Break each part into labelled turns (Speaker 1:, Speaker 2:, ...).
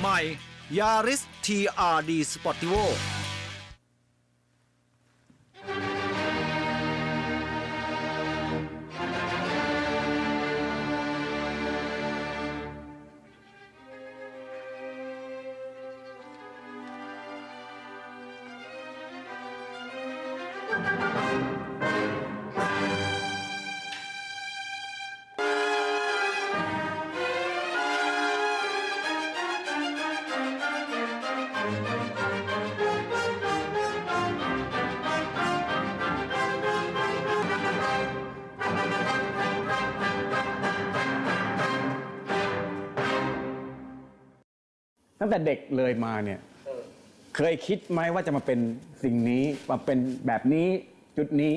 Speaker 1: ใหม่ Yaris TRD Sportivo
Speaker 2: ตั้งแต่เด็กเลยมาเนี่ยเคยคิดไหมว่าจะมาเป็นสิ่งนี้มาเป็นแบบนี้จุดนี้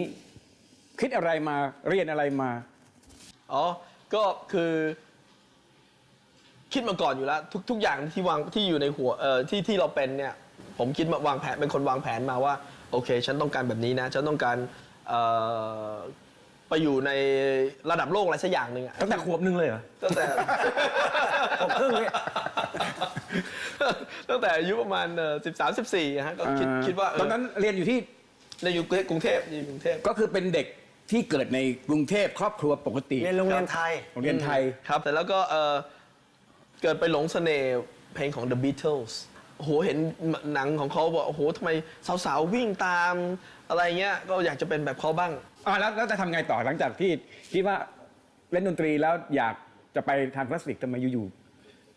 Speaker 2: คิดอะไรมาเรียนอะไรมา
Speaker 3: อ๋อ ก็คือ คิดมาก่อนอยู่แล้ว ทุกทุกอย่างที่วางที่อยู่ในหัวเอ่อที่ที่เราเป็นเนี่ย ผมคิดมาวางแผนเป็นคนวางแผนมาว่า โอเค ฉันต้องการแบบนี้นะ ฉันต้องการเอ่อไปอยู่ในระดับโลกอะไรสักอย่างหนึ่งอะ
Speaker 2: ตั้งแต่ขวบหนึงเลยเหรอ
Speaker 3: ตั้งแต่
Speaker 2: ขวบครึ่งเนี่ย
Speaker 3: ตั้งแต่อายุประมาณสิบสามสิบสี่ฮะก็คิดคิดว่าเต
Speaker 2: อนนั้นเรียนอยู่ที่
Speaker 3: ในอยู่กรุงเทพอยู่กรุงเทพ
Speaker 2: ก็คือเป็นเด็กที่เกิดในกรุงเทพครอบครัวปกติ
Speaker 4: เรียนโรงเรียนไทย
Speaker 2: โรงเรียนไทย
Speaker 3: ครับ แต่แล้วก็เอ่อเกิดไปหลงเสน่ห์เพลงของ The Beatles โอ้โหเห็นหนังของเขาบอกโอ้โหทำไมสาวๆวิ่งตามอะไรเงี้ยก็อยากจะเป็นแบบเขาบ้าง
Speaker 2: อ่าแล้วแล้วจะทำไงต่อหลังจากที่คิดว่าเล่นดนตรีแล้วอยากจะไปทางคลาสสิกทำไมอยู่ๆ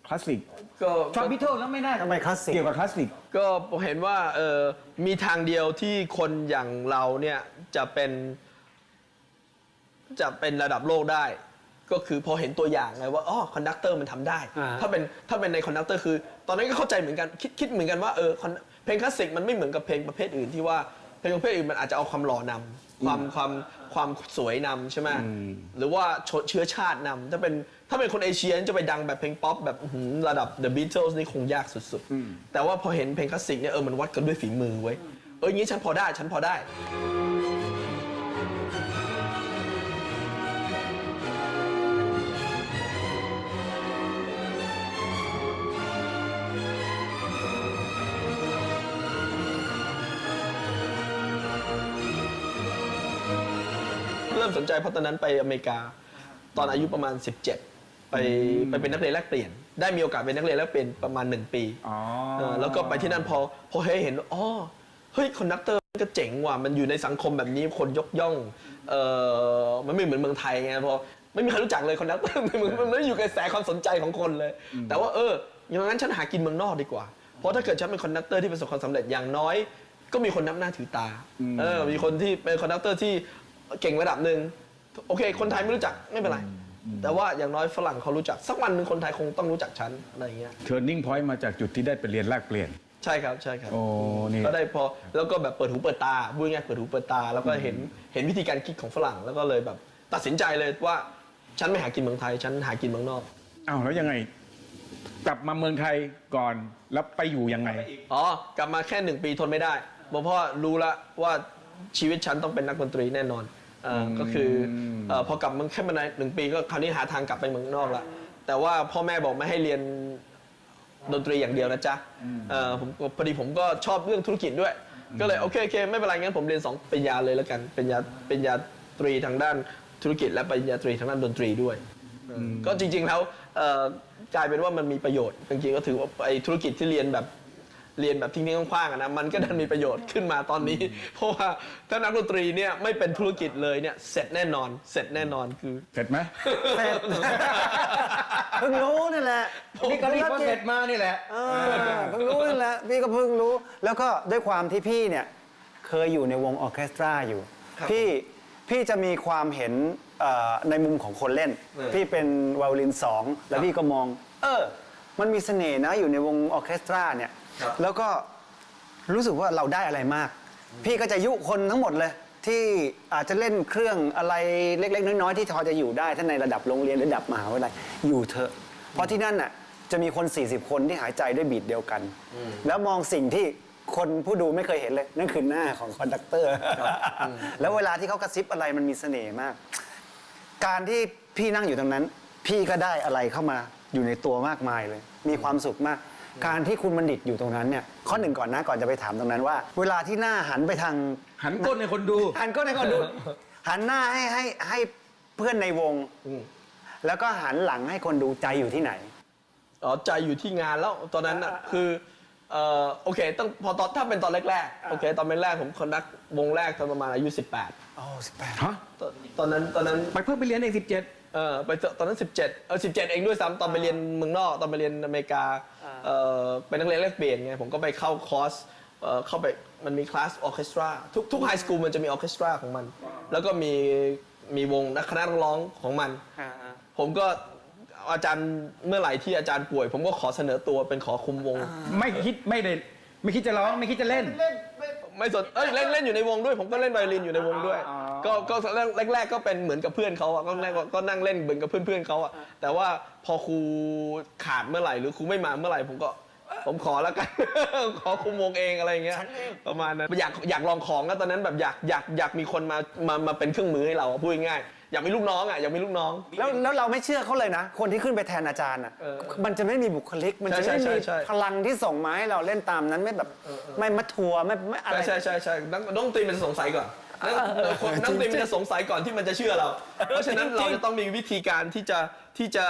Speaker 2: คลาสสิก
Speaker 3: ก็
Speaker 2: ชอบบิทเทิลแล้วไม่น่า
Speaker 4: ทำไมคลาสสิก
Speaker 2: เกี่ยวกับคลาสสิก
Speaker 3: ก็เห็นว่าเออมีทางเดียวที่คนอย่างเราเนี่ยจะเป็น จะเป็นระดับโลกได้ ก็คือพอเห็นตัวอย่างไงว่าอ๋อคอนดักเตอร์มันทำได้
Speaker 4: อ่า
Speaker 3: ถ้าเป็นถ้าเป็นในคอนดักเตอร์คือ ตอนนั้นก็เข้าใจเหมือนกันคิดคิดเหมือนกันว่าเออ con- เพลงคลาสสิกมันไม่เหมือนกับเพลงประเภทอื่นที่ว่าเพลงประเภทอื่นมันอาจจะเอาความหล่อนำความความความสวยนำใช่ไหมหรือว่าชนเชื้อชาตินำถ้าเป็น ถ้าเป็นคนเอเชียจะไปดังแบบเพลงป๊อปแบบอื้อหือระดับ The Beatles นี่คงยากสุดๆ แต่ว่าพอเห็นเพลงคลาสสิกเนี่ยเออมันวัดกันด้วยฝีมือไว้ยเอออย่างนี้ฉันพอได้ฉันพอได้ เริ่มสนใจเพราะตอนนั้นไปอเมริกา ตอนอายุประมาณ 17 ไปไปเป็นนักเรียนแลกเปลี่ยน ได้มีโอกาสเป็นนักเรียนแลกเปลี่ยนประมาณ 1 ปี
Speaker 2: อ๋อ
Speaker 3: เออแล้วก็ไปที่นั่นพอพอเฮ้ยเห็นว่าอ๋อเฮ้ยคอนดักเตอร์มันก็เจ๋งว่ะมันอยู่ในสังคมแบบนี้คนยกย่องเออมันไม่เหมือนเมืองไทยไงพอไม่มีใครรู้จักเลยคอนดักเตอร์มันมันไม่อยู่ในกระแสความสนใจของคนเลย แต่ว่าเอออย่างนั้นฉันหากินเมืองนอกดีกว่า เพราะถ้าเกิดฉันเป็นคอนดักเตอร์ที่ประสบความสำเร็จอย่างน้อย ก็มีคนนับหน้าถือตาเออมีคนที่เป็นคอนดักเตอร์ที่เก่งระดับหนึ่งโอเค คนไทยไม่รู้จักไม่เป็นไร แต่ว่าอย่างน้อยฝรั่งเขารู้จัก สักวันหนึ่งคนไทยคงต้องรู้จักฉันอะไรอย่างเงี้ย
Speaker 2: turning point มาจากจุดที่ได้ไปเรียนแลกเปลี่ยน
Speaker 3: ใช่ครับใช่ครับ
Speaker 2: โอ้นี่
Speaker 3: ก็ได้พอแล้วก็แบบเปิดหูเปิดตาพูดง่ายๆเปิดหูเปิดตา แล้วก็เห็นเห็นวิธีการคิดของฝรั่งแล้วก็เลยแบบ ตัดสินใจเลยว่าฉันไม่หากินเมืองไทย ฉันหากินเมืองนอก
Speaker 2: อ้าวแล้วยังไง กลับมาเมืองไทยก่อนแล้วไปอยู่ยังไง
Speaker 3: อ๋อ กลับมาแค่หนึ่งปีทนไม่ได้บอกพ่อรู้ละว่าชีวิตฉันต้องเป็นนักดนตรีแน่นอน เออก็คือเอ่อพอกลับมาแค่มาในหนึ่งปีก็คราวนี้หาทางกลับไปเมืองนอกละแต่ว่าพ่อแม่บอกไม่ให้เรียนดนตรีอย่างเดียวนะจ๊ะเอ่อผมพอดีผมก็ชอบเรื่องธุรกิจด้วย ก็เลยโอเคโอเคไม่เป็นไรงั้นผมเรียนสองปริญญาเลยแล้วกันปริญญาปริญญาตรีทางด้านธุรกิจ และปริญญาตรีทางด้านดนตรีด้วย ก็จริงๆแล้วเอ่อกลายเป็นว่ามันมีประโยชน์จริงๆก็ถือว่าไอ้ธุรกิจที่เรียนแบบ เรียนแบบทิ้งๆคว้างๆอะนะมันก็ดันมีประโยชน์ขึ้นมาตอนนี้ เพราะว่าถ้านักดนตรีเนี่ยไม่เป็นธุรกิจเลยเนี่ยเสร็จแน่นอนเสร็จแน่นอนคือ
Speaker 2: เสร็จไหม
Speaker 4: เสร็จเพิ่งรู้นี่แหละ
Speaker 2: นี่ก็รีบว่าเสร็จมานี่แหละ
Speaker 4: เออเพิ่งรู้นี่แหละพี่ก็เพิ่งรู้ แล้วก็ด้วยความที่พี่เนี่ยเคยอยู่ในวงออร์เคสตราอยู่ พี่พี่จะมีความเห็นเอ่อในมุมของคนเล่น พี่เป็นไวโอลินสองแล้วพี่ก็มอง เออ มันมีเสน่ห์นะอยู่ในวงออร์เคสตราเนี่ย แล้วก็รู้สึกว่าเราได้อะไรมาก พี่ก็จะยุคนทั้งหมดเลย ที่อาจจะเล่นเครื่องอะไรเล็ก ๆ น้อยๆที่พอจะอยู่ได้ถ้าในระดับโรงเรียนระดับมหาวิทยาลัยอยู่เถอะ เพราะที่นั่นน่ะจะมีคน 40 คนที่หายใจด้วยบีดเดียวกัน แล้วมองสิ่งที่คนผู้ดูไม่เคยเห็นเลย นั่นคือหน้าของคอนดักเตอร์ แล้วเวลาที่เขากระซิบอะไรมันมีเสน่ห์มาก การที่พี่นั่งอยู่ตรงนั้น พี่ก็ได้อะไรเข้ามาอยู่ในตัวมากมายเลย มีความสุขมาก การที่คุณบัณฑิตอยู่ตรงนั้นเนี่ยข้อหนึ่งก่อนนะก่อนจะไปถามตรงนั้นว่า เวลาที่หน้าหันไปทาง
Speaker 2: หันก้นให้คนดู
Speaker 4: หันก็ในก่อนดูหันหน้าให้ให้ให้เพื่อนในวง
Speaker 3: อืม
Speaker 4: แล้วก็หันหลังให้คนดูใจอยู่ที่ไหน
Speaker 3: อ๋อใจอยู่ที่งานแล้วตอนนั้นอะคือเอ่อโอเคต้องพอตอนถ้าเป็นตอนแรกๆโอเค ตอนแรกๆผมคอนดักวงแรกตอนประมาณอายุ 18
Speaker 4: โอ้สิบแปด
Speaker 2: ฮะ
Speaker 3: ตอนตอนนั้นตอนนั้น
Speaker 2: ไปเพิ่งไปเรียนเองสิบเจ็ด
Speaker 3: เออไปตอนนั้น 17เออ17 เองด้วยซ้ำตอนไปเรียนเมืองนอกตอนไปเรียนอเมริกา เออเป็นนักเรียนแลกเปลี่ยนไงผมก็ไปเข้าคอร์สเอ่อเข้าไปมันมีคลาสออเคสตราทุกทุกไฮสคูลมันจะมีออเคสตราของมัน แล้วก็มีมีวงนักคณะนักร้องของมันผมก็อาจารย์เมื่อไหร่ที่อาจารย์ป่วย ผมก็ขอเสนอตัวเป็นขอคุมวง
Speaker 2: ไม่คิดไม่ได้ไม่คิดจะร้องไม่คิดจะเล่น
Speaker 3: ไม่สนเอ้ยเล่นเล่นอยู่ในวงด้วย ผมก็เล่นไวโอลินอยู่ในวงด้วย
Speaker 2: อ๋อ
Speaker 3: ก็ก็แรกแรก ๆ ก็เป็นเหมือนกับเพื่อนเขาอะก็แรกก็นั่งเล่นเหมือนกับเพื่อนๆเขาอะแต่ว่าพอครูขาดเมื่อไหร่หรือครูไม่มาเมื่อไหร่ผมก็ผมขอแล้วกัน ขอคุมวงเองอะไรอย่างเงี้ย ประมาณนั้นอยากอยากลองของก็ตอนนั้นแบบอยากอยากอยากมีคนมามามาเป็นเครื่องมือให้เราอะพูดง่ายๆอยากมีลูกน้องอะอยากมีลูกน้อง
Speaker 4: แล้วแล้วเราไม่เชื่อเขาเลยนะ คนที่ขึ้นไปแทนอาจารย์อะ
Speaker 3: เออ
Speaker 4: มันจะไม่มีบุคลิก มันจะ
Speaker 3: ใช่
Speaker 4: ไม่
Speaker 3: ใช่
Speaker 4: มี
Speaker 3: ใช่
Speaker 4: พลังที่ส่งมาให้เราเล่นตามนั้นไม่แบบไม่มัดทัวร์ไม่ไม่อะไร
Speaker 3: ใช่ใช่ใช่ใช่นักนักดนตรีมันจะสงสัยก่อน นักนักดนตรีมันจะสงสัยก่อนที่มันจะเชื่อเรา เพราะฉะนั้นเราจะต้องมีวิธีการที่จะที่จะ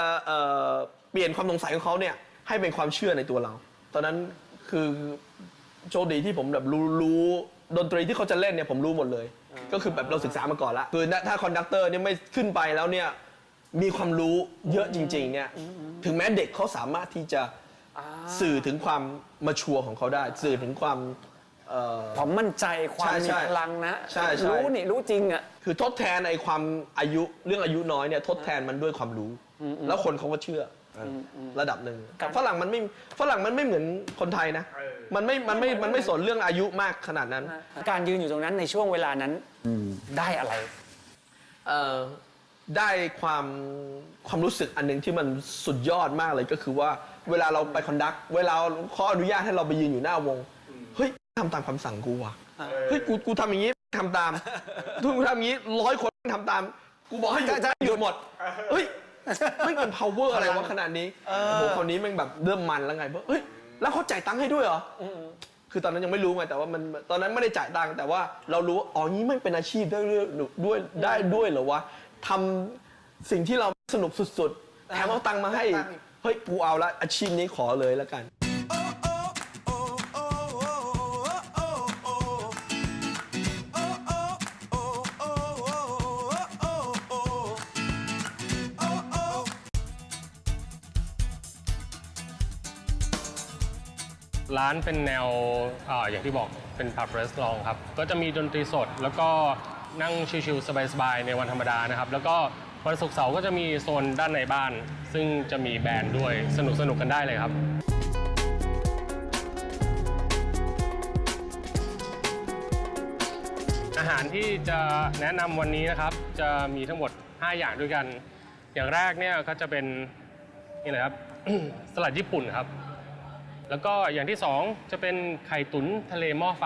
Speaker 3: เปลี่ยนความสงสัยของเขาเนี่ยให้เป็นความเชื่อในตัวเรา ตอนนั้นคือโชคดีที่ผมแบบรู้รู้ดนตรีที่เขาจะเล่นเนี่ยผมรู้หมดเลย ก็คือแบบเราศึกษามาก่อนละคือถ้าคอนดักเตอร์เนี่ยไม่ขึ้นไปแล้วเนี่ยมีความรู้เยอะจริงๆเนี่ยถึงแม้เด็กเขาสามารถที่จะสื่อถึงความมาชัวของเขาได้ สื่อถึงความ เอ่อ
Speaker 4: ความมั่นใจความ
Speaker 3: ใช่
Speaker 4: มี
Speaker 3: ใช่
Speaker 4: พลังนะ
Speaker 3: ใช่ใช่
Speaker 4: รู้นี่รู้จริงอะ
Speaker 3: คือทดแทนไอ้ความอายุเรื่องอายุน้อยเนี่ยทดแทนมันด้วยความรู้ แล้วคนเขาก็เชื่ออระดับหนึ่งแต่ฝรั่งมันไม่ฝรั่งมันไม่เหมือนคนไทยนะ มันไม่มันไม่มันไม่สนเรื่องอายุมากขนาดนั้น
Speaker 4: การยืนอยู่ตรงนั้นในช่วงเวลานั้นได้อะไร
Speaker 3: เอ่อได้ความความรู้สึกอันหนึ่งที่มันสุดยอดมากเลยก็คือว่าเวลาเราไปคอนดัก เวลาเขาอนุญาตให้เราไปยืนอยู่หน้าวงเฮ้ย ทำตามคำสั่งกูว่ะเฮ้ยกูกูทำอย่างนี้ทำตามทุกกูทำอย่างนี้ร้อยคนทำตาม กูบอกให้หยุด
Speaker 4: จะจะ
Speaker 3: หยุดหมดเฮ้ยไม่เป็น power อะไรวะขนาดนี้โอ้โหคนนี้แมันแบบเริ่มมันแล้วไงเฮ้ยแล้วเขาจ่ายตังค์ให้ด้วยเหรออคือตอนนั้นยังไม่รู้ไงแต่ว่ามันตอนนั้นไม่ได้จ่ายตังค์แต่ว่าเรารู้ว่าอ๋อนี้ไม่เป็นอาชีพได้ด้วยด้วยได้ด้วยเหรอวะทำสิ่งที่เราสนุกสุดๆแถมเอาตังค์มาให้อีกเฮ้ยกูเอาละอาชีพนี้ขอเลยแล้วกัน
Speaker 5: ร้านเป็นแนวออย่างที่บอกเป็นผับรีสอร์ทครับ ก็จะมีดนตรีสด แล้วก็นั่งชิลๆสบายๆในวันธรรมดานะครับ แล้วก็วันศุกร์เสาร์ก็จะมีโซนด้านในบ้าน ซึ่งจะมีแบรนด์ด้วยสนุกสนุกกันได้เลยครับ อาหารที่จะแนะนำวันนี้นะครับ จะมีทั้งหมด 5 อย่างด้วยกัน อย่างแรกเนี่ยก็จะเป็นนี่เลยครับ สลัดญี่ปุ่นครับ แล้วก็อย่างที่สองจะเป็นไข่ตุ๋นทะเลหม้อไฟ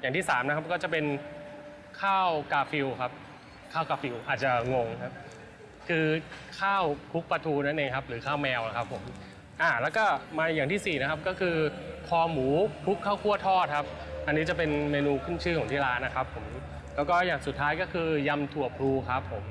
Speaker 5: อย่างที่สามนะครับก็จะเป็นข้าวกาฟิลครับ ข้าวกาฟิลอาจจะงงครับ คือข้าวคลุกปลาทูนั่นเองครับ หรือข้าวแมวนะครับผมอ่าแล้วก็มาอย่างที่สี่นะครับก็คือคอหมูคลุกข้าวคั่วทอดครับ อันนี้จะเป็นเมนูขึ้นชื่อของที่ร้านนะครับผมแล้วก็อย่างสุดท้ายก็คือยำถั่วพลูครับผม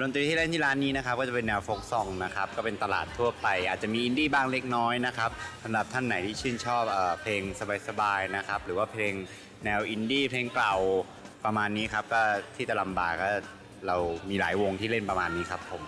Speaker 6: ดนตรีที่เล่นที่ร้านนี้นะครับก็จะเป็นแนวโฟกซองนะครับก็เป็นตลาดทั่วไป อาจจะมีอินดี้บ้างเล็กน้อยนะครับสำหรับท่านไหนที่ชื่นชอบเออเพลงสบายๆนะครับหรือว่าเพลงแนวอินดี้เพลงเก่าประมาณนี้ครับก็ที่ตะลำบาก็เรามีหลายวงที่เล่นประมาณนี้ครับผม